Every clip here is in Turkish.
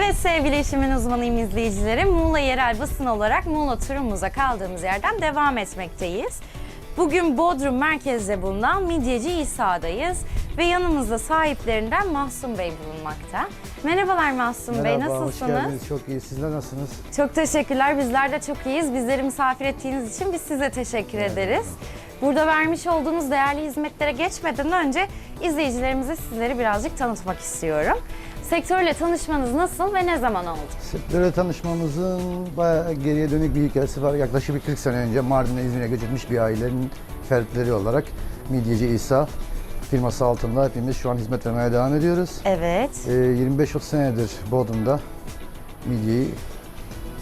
sevgili işimin uzmanıyım izleyicilerim. Muğla yerel basın olarak Muğla turumuza kaldığımız yerden devam etmekteyiz. Bugün Bodrum merkezde bulunan Midyeci İsa'dayız ve yanımızda sahiplerinden Mahsun Bey bulunmakta. Merhabalar Mahsun Bey, Merhaba, hoş nasılsınız? geldiniz. Çok iyi. Sizler nasılsınız? Çok teşekkürler. Bizler de çok iyiyiz. Bizleri misafir ettiğiniz için biz size teşekkür ederiz. Burada vermiş olduğunuz değerli hizmetlere geçmeden önce izleyicilerimize sizleri birazcık tanıtmak istiyorum. Sektörle tanışmanız nasıl ve ne zaman oldu? Sektörle tanışmamızın bayağı geriye dönük bir hikayesi var. Yaklaşık bir 40 sene önce Mardin'e İzmir'e göçülmüş bir ailenin fertleri olarak Midyeci İsa firması altında hepimiz şu an hizmet vermeye devam ediyoruz. Evet. Ee, 25-30 senedir Bodrum'da midyeyi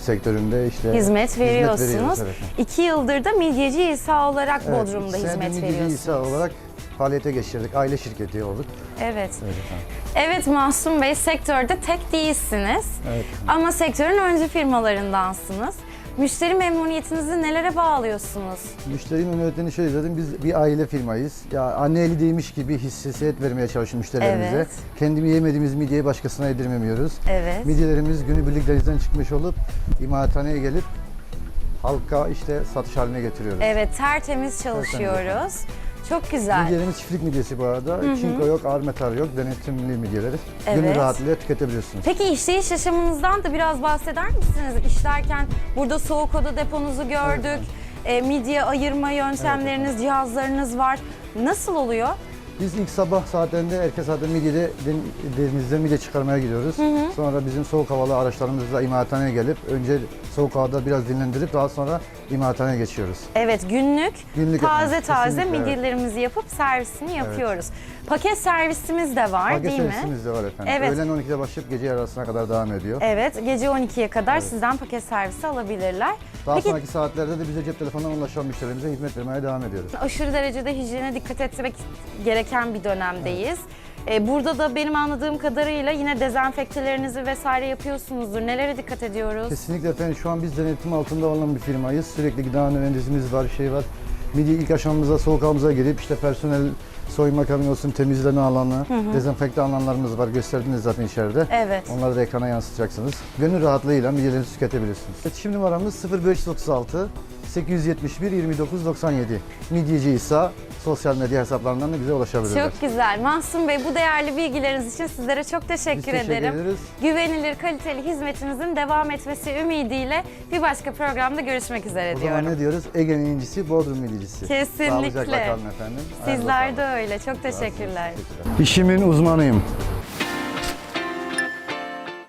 sektöründe işte Hizmet veriyorsunuz. veriyoruz, evet. İki yıldır da Midyeci İsa olarak Evet, Bodrum'da hizmet Midyeci veriyorsunuz. İsa olarak faaliyete geçirdik. Aile şirketi olduk. Evet. Evet efendim. Evet Mahsun Bey sektörde tek değilsiniz. Evet. Ama sektörün öncü firmalarındansınız. Müşteri memnuniyetinizi nelere bağlıyorsunuz? Müşteri memnuniyetini şöyle dedim, biz bir aile firmayız. Ya anne eli değmiş gibi hissiyat vermeye çalışıyoruz müşterilerimize. Evet. Kendimi yemediğimiz midyeyi başkasına yedirmemiyoruz. Evet. Midyelerimiz günübirlik denizden çıkmış olup imalathaneye gelip halka işte satış haline getiriyoruz. Evet tertemiz çalışıyoruz. Çok güzel. Midyelerimiz çiftlik midyesi bu arada. Çinko yok, ağır metal yok, denetimli midyeleri. Evet. Gönül rahatlığıyla tüketebiliyorsunuz. Peki işleyiş yaşamınızdan da biraz bahseder misiniz? İşlerken burada soğuk oda deponuzu gördük. E, midye ayırma yöntemleriniz, cihazlarınız var. Nasıl oluyor? Biz ilk sabah saatlerinde erken saatte midyede den- denizden midye çıkarmaya gidiyoruz. Sonra bizim soğuk havalı araçlarımızla imalathaneye gelip önce soğuk havada biraz dinlendirip daha sonra imalathaneye geçiyoruz. Evet günlük, Günlük taze efendim, taze kesinlikle, evet. midyelerimizi yapıp servisini yapıyoruz. Paket servisimiz de var Paket değil mi? servisimiz de var efendim. Evet. Öğlen 12'de başlayıp gece arasına kadar devam ediyor. Evet, gece 12'ye kadar sizden paket servisi alabilirler. Daha Peki sonraki saatlerde de bize cep telefonundan ulaşan müşterilerimize hizmet vermeye devam ediyoruz. aşırı derecede hijyene dikkat etmek gereken bir dönemdeyiz. Ee, Burada da benim anladığım kadarıyla yine dezenfektelerinizi vesaire yapıyorsunuzdur. Nelere dikkat ediyoruz? Kesinlikle efendim şu an biz denetim altında olan bir firmayız. Sürekli gıda mühendisimiz var, şey var. Midye ilk aşamamıza, soğuk havamıza girip işte personel soyunma kabini olsun, temizleme alanı, dezenfekte alanlarımız var. Gösterdiniz zaten içeride. Evet. Onları da ekrana yansıtacaksınız. Gönül rahatlığıyla midyelerinizi tüketebilirsiniz. İletişim numaramız 0536 871 29 97. Midyeci İsa sosyal medya hesaplarından da bize ulaşabilirler. Çok güzel. Mahsun Bey bu değerli bilgileriniz için sizlere çok teşekkür, Biz teşekkür ederim. ederiz. Güvenilir, kaliteli hizmetinizin devam etmesi ümidiyle bir başka programda görüşmek üzere O diyorum. zaman ne diyoruz? Ege'nin incisi, Bodrum midyecisi. Kesinlikle. Sağlıcakla kalın efendim. Sizler de öyle. Çok teşekkürler. İşimin uzmanıyım.